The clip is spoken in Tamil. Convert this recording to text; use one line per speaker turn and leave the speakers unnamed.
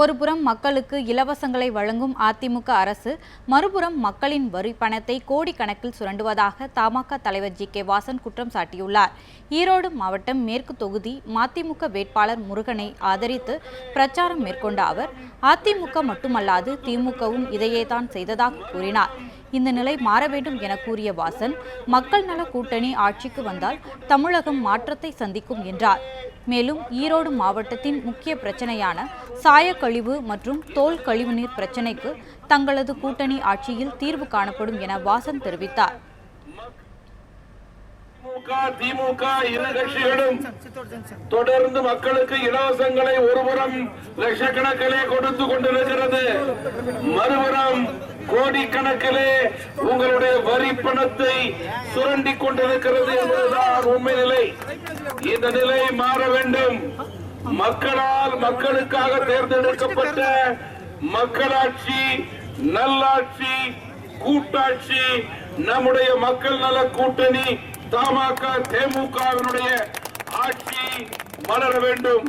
ஒருபுறம் மக்களுக்கு இலவசங்களை வழங்கும் அதிமுக அரசு மறுபுறம் மக்களின் வரி பணத்தை கோடிக்கணக்கில் சுரண்டுவதாக தமாக தலைவர் ஜி கே வாசன் குற்றம் சாட்டியுள்ளார். ஈரோடு மாவட்டம் மேற்கு தொகுதி மதிமுக வேட்பாளர் முருகனை ஆதரித்து பிரச்சாரம் மேற்கொண்ட அவர் அதிமுக மட்டுமல்லாது திமுகவும் இதையே தான் செய்ததாக கூறினார். இந்த நிலை மாற வேண்டும் என கூறிய வாசன் மக்கள் நல கூட்டணி ஆட்சிக்கு வந்தால் தமிழகம் மாற்றத்தை சந்திக்கும் என்றார். மேலும் ஈரோடு மாவட்டத்தின் முக்கிய பிரச்சனையான சாயக்கழிவு மற்றும் தோல் கழிவுநீர் பிரச்சினைக்கு தங்களது கூட்டணி ஆட்சியில் தீர்வு காணப்படும் என வாசன் தெரிவித்தார்.
திமுக திமுக இரு கட்சிகளும் தொடர்ந்து மக்களுக்கு இலவசங்களை ஒருபுறம் லட்சக்கணக்கிலே கொடுத்து கொண்டிருக்கிறது. மறுபுறம் கோடிக்கணக்கிலே உங்களுடைய வரி பணத்தை சுரண்டி கொண்டிருக்கிறது என்பதுதான் உண்மை நிலை. இந்த நிலை மாற வேண்டும். மக்களால் மக்களுக்காக தேர்ந்தெடுக்கப்பட்ட மக்களாட்சி நல்லாட்சி கூட்டாட்சி நம்முடைய மக்கள் நல கூட்டணி தமாக தேமுகவினுடைய ஆட்சி மலர வேண்டும்.